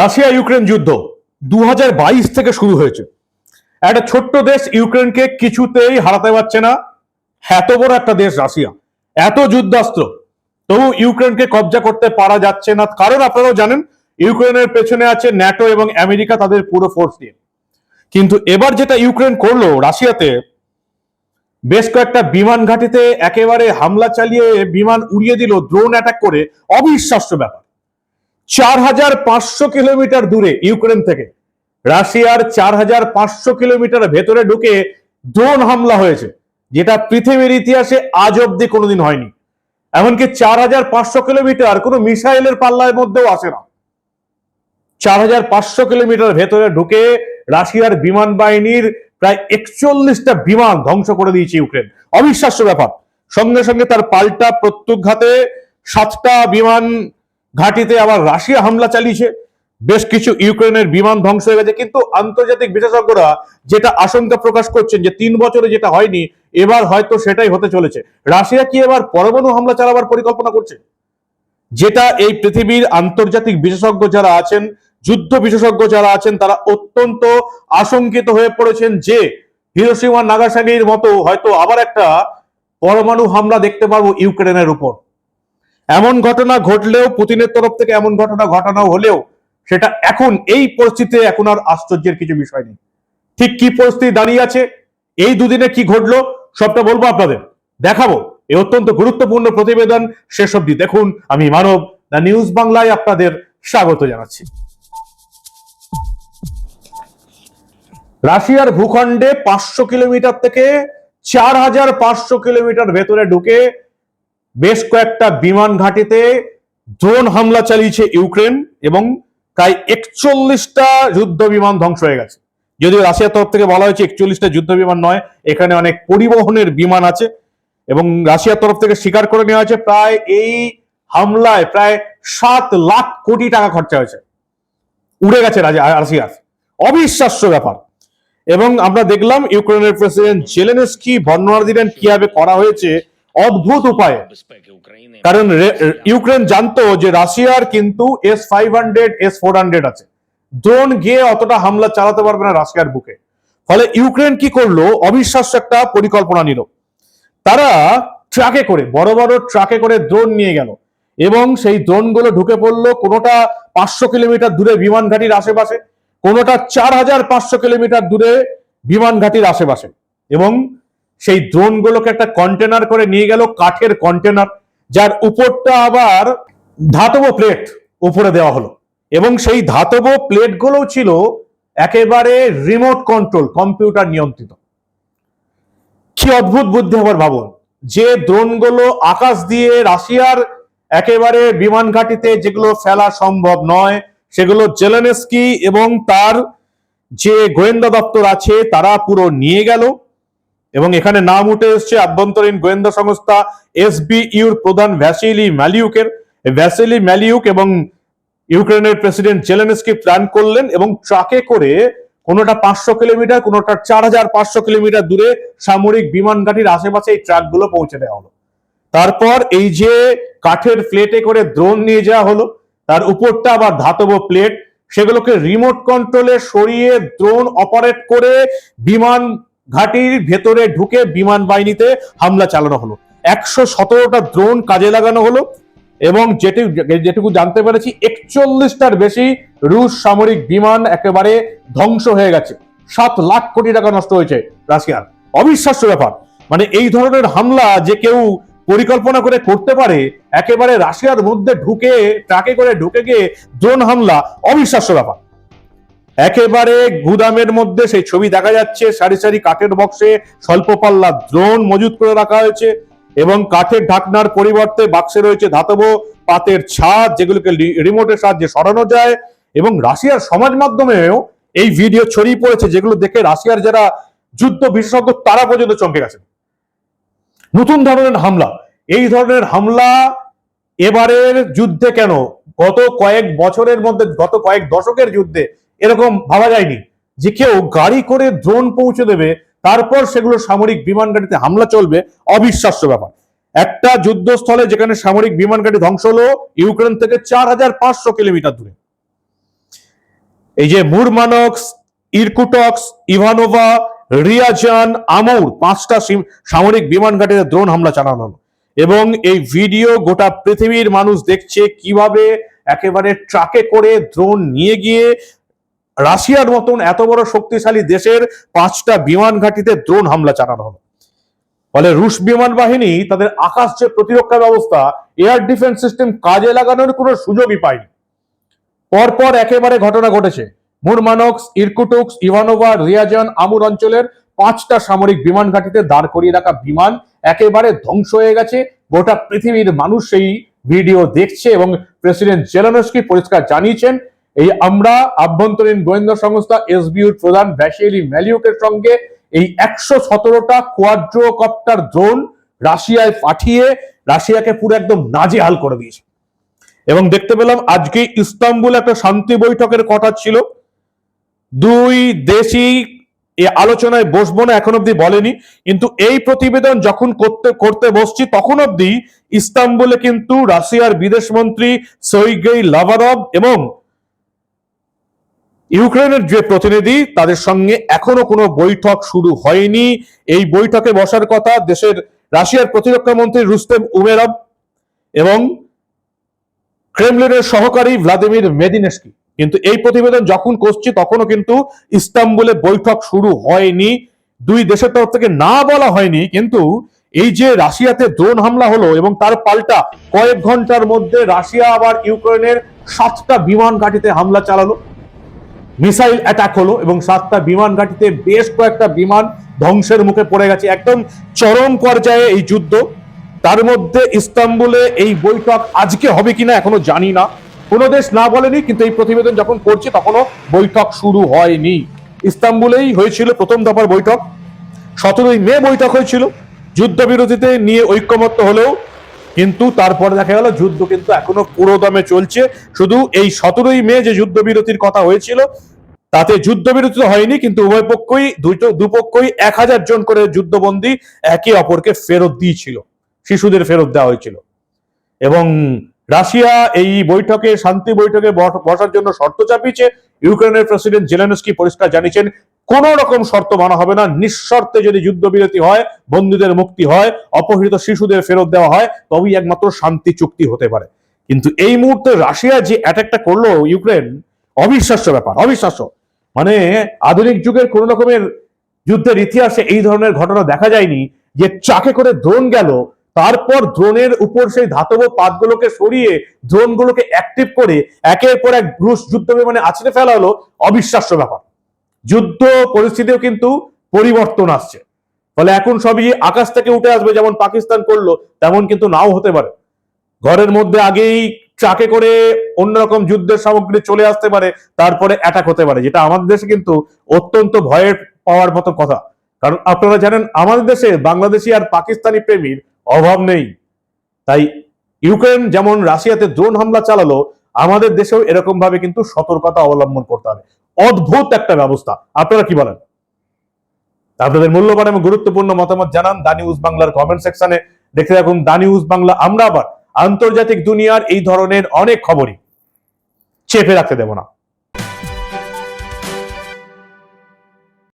Russia Ukraine যুদ্ধ দু হাজার বাইশ থেকে শুরু হয়েছে। একটা ছোট্ট দেশ ইউক্রেনকে কিছুতেই হারাতে পারছে না। এত বড় একটা দেশ রাশিয়া। এত যুদ্ধাস্ত্র। তবু ইউক্রেনকে কবজা করতে পারা যাচ্ছে না। কারণ আপনারাও জানেন, ইউক্রেনের পেছনে আছে ন্যাটো এবং আমেরিকা তাদের পুরো ফোর্স দিয়ে কিন্তু এবার যেটা ইউক্রেন করল রাশিয়াতে, বেশ কয়েকটা বিমান ঘাঁটিতে একেবারে হামলা চালিয়ে বিমান উড়িয়ে দিল ড্রোন অ্যাটাক করে। অবিশ্বাস্য ব্যাপার। চার হাজার পাঁচশো কিলোমিটার দূরে ইউক্রেন থেকে। রাশিয়ার চার হাজার পাঁচশো কিলোমিটার ভেতরে ঢুকে ড্রোন হামলা হয়েছে, যেটা পৃথিবীর ইতিহাসে আজ অব্দি কোনোদিন হয়নি। এমনকি চার হাজার পাঁচশো কিলোমিটার কোনো মিসাইলের পাল্লার মধ্যেও আসে না। চার হাজার পাঁচশো কিলোমিটার ভেতরে ঢুকে রাশিয়ার বিমান বাহিনীর প্রায় একচল্লিশটা বিমান ধ্বংস করে দিয়েছে ইউক্রেন। অবিশ্বাস্য ব্যাপার। সঙ্গে সঙ্গে তার পাল্টা প্রত্যুঘাতে সাতটা বিমান ঘাঁটিতে আবার রাশিয়া হামলা চালিয়েছে। বেশ কিছু ইউক্রেনের বিমান ধ্বংস হয়ে গেছে, কিন্তু আন্তর্জাতিক বিশেষজ্ঞরা যেটা আশঙ্কা প্রকাশ করছেন যে তিন বছরে যেটা হয়নি, এবার হয়তো সেটাই হতে চলেছে। রাশিয়া কি এবার পরমাণু হামলা চালাবার পরিকল্পনা করছে? যেটা এই পৃথিবীর আন্তর্জাতিক বিশেষজ্ঞ যারা আছেন, যুদ্ধ বিশেষজ্ঞ যারা আছেন, তারা অত্যন্ত আশঙ্কিত হয়ে পড়েছেন যে হিরোসীমা নাগাসাকির মতো হয়তো আবার একটা পরমাণু হামলা দেখতে পারব ইউক্রেনের উপর। এমন ঘটনা ঘটলেও, পুতিনের তরফ থেকে এমন ঘটনা ঘটানো হলেও, সেটা এখন, এই পরিস্থিতিতে এখন আর আশ্চর্যের কিছু বিষয় নেই। ঠিক কি পরিস্থিতি দাঁড়িয়ে আছে, এই দুদিনে কি ঘটলো, সবটা বলব আপনাদের। দেখাবো এই অত্যন্ত গুরুত্বপূর্ণ প্রতিবেদন শেষ অব্দি দেখুন। আমি মানব, দ্য নিউজ বাংলায় আপনাদের স্বাগত জানাচ্ছি। রাশিয়ার ভূখণ্ডে পাঁচশো কিলোমিটার থেকে চার হাজার পাঁচশো কিলোমিটার ভেতরে ঢুকে বেশ কয়েকটা বিমান ঘাঁটিতে ড্রোন হামলা চালিয়েছে ইউক্রেন এবং প্রায় একচল্লিশটা যুদ্ধ বিমান ধ্বংস হয়ে গেছে। যদিও রাশিয়ার তরফ থেকে বলা হয়েছে একচল্লিশটা যুদ্ধ বিমান নয়, এখানে অনেক পরিবহনের বিমান আছে এবং রাশিয়ার তরফ থেকে স্বীকার করে নেওয়া হয়েছে প্রায় এই হামলায় প্রায় সাত লাখ কোটি টাকা খরচা হয়েছে। উড়ে গেছে রাশিয়ার অবিশ্বাস্য ব্যাপার। এবং আমরা দেখলাম ইউক্রেনের প্রেসিডেন্ট জেলেনস্কি বর্ণনা দিলেন কীভাবে করা হয়েছে অদ্ভুত উপায়ে। কারণ ইউক্রেন জানতো যে রাশিয়ার কিন্তু S five hundred S four hundred আছে। ড্রোন গিয়ে অতটা হামলা চালাতে পারবে না রাশিয়ার বুকে। ফলে ইউক্রেন কি করল? অবিশ্বাস্য একটা পরিকল্পনা নিল। তারা ট্রাকে করে, বড় বড় ট্রাকে করে ড্রোন নিয়ে গেল। এবং সেই ড্রোনগুলো ঢুকে পড়ল কোনোটা পাঁচশো কিলোমিটার দূরে বিমান ঘাটির আশেপাশে, কোনোটা চার হাজার পাঁচশো কিলোমিটার দূরে বিমান ঘাটির আশেপাশে। এবং সেই ড্রোনগুলোকে একটা কন্টেনার করে নিয়ে গেল কাঠের কন্টেনার যার উপরটা আবার ধাতব প্লেট উপরে দেওয়া হলো। এবং সেই ধাতব প্লেটগুলোও ছিল একেবারে রিমোট কন্ট্রোল কম্পিউটার নিয়ন্ত্রিত। কি অদ্ভুত বুদ্ধি আবার ভাবুন, যে ড্রোনগুলো আকাশ দিয়ে রাশিয়ার একেবারে বিমান ঘাটিতে যেগুলো ফেলা সম্ভব নয়, সেগুলো জেলেনেস্কি এবং তার যে গোয়েন্দা দপ্তর আছে, তারা পুরো নিয়ে গেল। এবং এখানে নাম উঠে এসছে আভ্যন্তরীণ গোয়েন্দা সংস্থা এসবিইউর প্রধান ভ্যাসিলি ম্যালিউকের। ভ্যাসিলি ম্যালিউক এবং ইউক্রেনের প্রেসিডেন্ট জেলেনস্কি প্ল্যান করলেন এবং ট্রাকে করে কোনোটা পাঁচশো কিলোমিটার, কোনোটা চার হাজার পাঁচশো কিলোমিটার দূরে সামরিক বিমান ঘাটির আশেপাশে এই ট্রাকগুলো পৌঁছে দেওয়া হলো। তারপর এই যে কাঠের প্লেটে করে ড্রোন নিয়ে যাওয়া হলো, তার উপরটা আবার ধাতব প্লেট, সেগুলোকে রিমোট কন্ট্রোলে সরিয়ে দ্রোন অপারেট করে বিমান ঘাটির ভেতরে ঢুকে বিমান বাহিনীতে হামলা চালানো হলো। একশো সতেরোটা ড্রোন কাজে লাগানো হলো এবং যেটি যেটুকু জানতে পেরেছি, একচল্লিশটার বেশি রুশ সামরিক বিমান একেবারে ধ্বংস হয়ে গেছে। সাত লাখ কোটি টাকা নষ্ট হয়েছে রাশিয়ার। অবিশ্বাস্য ব্যাপার। মানে এই ধরনের হামলা যে কেউ পরিকল্পনা করে করতে পারে, একেবারে রাশিয়ার মধ্যে ঢুকে, ট্রাকে করে ঢুকে গিয়ে ড্রোন হামলা, অবিশ্বাস্য ব্যাপার। একেবারে গুদামের মধ্যে সেই ছবি দেখা যাচ্ছে। সারি সারি কাঠের বক্সে স্বল্প পাল্লা ড্রোন মজুত করে রাখা হয়েছে এবং কাঠের ঢাকনার পরিবর্তে বাক্সে রয়েছে ধাতব পাতের ছাদ যেগুলোকে রিমোটের সাহায্যে সরানো যায় এবং রাশিয়ার সমাজ মাধ্যমেও এই ভিডিও ছড়িয়ে পড়েছে যেগুলো দেখে রাশিয়ার যারা যুদ্ধ বিশেষজ্ঞ তারা পর্যন্ত চমকে গেছে নতুন ধরনের হামলা। এই ধরনের হামলা এবারের যুদ্ধে কেন? গত কয়েক বছরের মধ্যে, গত কয়েক দশকের যুদ্ধে এরকম ভাবা যায়নি যে কেউ গাড়ি করে ড্রোন পৌঁছে দেবে, তারপর সেগুলো সামরিক বিমান গাড়িতে হামলা চলবে, অবিশ্বাস্য ব্যাপার। একটা যুদ্ধস্থলে যেখানে সামরিক বিমান গাড়ি ধ্বংস হলো, ইউক্রেন থেকে চার হাজার পাঁচশো কিলোমিটার দূরে। এই যে মুরমানক্স, ইরকুটক্স, ইভানোভা, রিয়াজান, আমুর পাঁচটা সামরিক বিমান ঘাটিতে ড্রোন হামলা চালানো হলো। এবং এই ভিডিও গোটা পৃথিবীর মানুষ দেখছে কীভাবে একেবারে ট্রাকে করে ড্রোন নিয়ে গিয়ে রাশিয়ার মতন এত বড় শক্তিশালী দেশের পাঁচটা বিমান ঘাটিতে ড্রোন হামলা চালানো হলো। ফলে রুশ বিমান বাহিনী তাদের আকাশ যে প্রতিরক্ষা ব্যবস্থা এয়ার ডিফেন্স সিস্টেম কাজে লাগানোর কোনো সুযোগই পায়নি। পরপর একেবারে ঘটনা ঘটেছে। মুরমানক্স, ইরকুটুক্স, ইভানোভা, রিয়াজান আমুর অঞ্চলের পাঁচটা সামরিক বিমান ঘাটিতে দাঁড় করিয়ে রাখা বিমান একেবারে ধ্বংস হয়ে গেছে। গোটা পৃথিবীর মানুষ সেই ভিডিও দেখছে এবং প্রেসিডেন্ট জেলানস্কি পরিষ্কার জানিয়েছেন এই আমরা আভ্যন্তরীণ গোয়েন্দা সংস্থা এসবিউর প্রধান ভ্যাসিলি ম্যালিউকের সঙ্গে এই একশো সতেরোটা কোয়াড্রোকপ্টার ড্রোন রাশিয়ায় পাঠিয়ে রাশিয়াকে পুরো একদম নাজেহাল করে দিয়েছে। এবং দেখতে পেলাম আজকে ইস্তাম্বুল একটা শান্তি বৈঠকের কথা ছিল। দুই দেশই এই আলোচনায় বসবো না, এখন অব্দি বলেনি। কিন্তু এই প্রতিবেদন যখন করতে করতে বসছি, তখন অব্দি ইস্তাম্বুলে কিন্তু রাশিয়ার বিদেশ মন্ত্রী সৈগেই লাভারভ এবং ইউক্রেনের যে প্রতিনিধি, তাদের সঙ্গে এখনও কোনো বৈঠক শুরু হয়নি। এই বৈঠকে বসার কথা দেশের রাশিয়ার প্রতিরক্ষা মন্ত্রী রুস্তেম উমেরভ এবং ক্রেমলিনের সহকারী ভ্লাদিমির মেদিনেস্কি কিন্তু এই প্রতিবেদন যখন করছি তখনও কিন্তু ইস্তাম্বুলে বৈঠক শুরু হয়নি। দুই দেশের তরফ থেকে না বলা হয়নি, কিন্তু এই যে রাশিয়াতে ড্রোন হামলা হলো এবং তার পাল্টা কয়েক ঘণ্টার মধ্যে রাশিয়া আবার ইউক্রেনের সাতটা বিমান ঘাঁটিতে হামলা চালালো মিসাইল অ্যাটাক হলো এবং সাতটা বিমান ঘাঁটিতে বেশ কয়েকটা বিমান ধ্বংসের মুখে পড়ে গেছে। একদম চরম পর্যায়ে এই যুদ্ধ। তার মধ্যে ইস্তাম্বুলে এই বৈঠক আজকে হবে কিনা এখনও জানি না। কোনো দেশ না বলেনি, কিন্তু এই প্রতিবেদন যখন করছে তখনও বৈঠক শুরু হয়নি। ইস্তাম্বুলেই হয়েছিল প্রথম দফার বৈঠক। সতেরোই মে বৈঠক হয়েছিল। যুদ্ধবিরতিতে নিয়ে ঐক্যমত্য হলেও কিন্তু তারপর দেখা গেল যুদ্ধ কিন্তু এখনও পুরো দমে চলছে। শুধু এই সতেরোই মে যে যুদ্ধবিরতির কথা হয়েছিল, তাতে যুদ্ধবিরতি হয়নি, কিন্তু উভয় পক্ষই, দুটো দুপক্ষই এক হাজার জন করে যুদ্ধবন্দী একে অপরকে ফেরত দিয়েছিল। শিশুদের ফেরত দেওয়া হয়েছিল। এবং রাশিয়া এই বৈঠকে, শান্তি বৈঠকে বস- বসার জন্য শর্ত চাপিয়েছে। ইউক্রেনের প্রেসিডেন্ট জেলেনস্কি পরিষ্কার জানিয়েছেন, কোন রকম শর্ত মানা হবে না। নিঃশর্তে যদি যুদ্ধবিরতি হয়, বন্দীদের মুক্তি হয়, অপহৃত শিশুদের ফেরত দেওয়া হয়, তবেই একমাত্র শান্তি চুক্তি হতে পারে। কিন্তু এই মুহূর্তে রাশিয়া যে অ্যাটাকটা করল ইউক্রেন, অবিশ্বাস্য ব্যাপার, অবিশ্বাস্য। মানে আধুনিক যুগের কোন রকমের যুদ্ধের ইতিহাসে এই ধরনের ঘটনা দেখা যায়নি যে চাকে করে ড্রোন গেল তারপর ড্রোনের উপর সেই ধাতব পাতগুলোকে সরিয়ে ড্রোনগুলোকে অ্যাক্টিভ করে একের পর এক রুশ যুদ্ধ বিমানে আছড়ে ফেলা হলো অবিশ্বাস্য ব্যাপার। যুদ্ধ পরিস্থিতিও কিন্তু পরিবর্তন আসছে। ফলে এখন সবই আকাশ থেকে উঠে আসবে যেমন পাকিস্তান করল, তেমন কিন্তু নাও হতে পারে। ঘরের মধ্যে আগেই ট্রাকে করে অন্যরকম যুদ্ধের সামগ্রী চলে আসতে পারে, তারপরে অ্যাটাক হতে পারে, যেটা আমাদের দেশে কিন্তু অত্যন্ত ভয়ের পাওয়ার মতো কথা। কারণ আপনারা জানেন, আমাদের দেশে বাংলাদেশি আর পাকিস্তানি প্রেমীর অভাব নেই। তাই ইউক্রেন যেমন রাশিয়াতে ড্রোন হামলা চালালো, আমাদের দেশেও এরকম ভাবে কিন্তু সতর্কতা অবলম্বন করতে হবে। অদ্ভুত একটা ব্যবস্থা। আপনারা কি বলেন? আপনাদের মূল্যবান এবং গুরুত্বপূর্ণ মতামত জানান দা নিউজ বাংলার কমেন্ট সেকশনে দেখতে থাকুন দা নিউজ বাংলা, আমরা আবার আন্তর্জাতিক দুনিয়ার এই ধরনের অনেক খবরই চেপে রাখতে দেব না।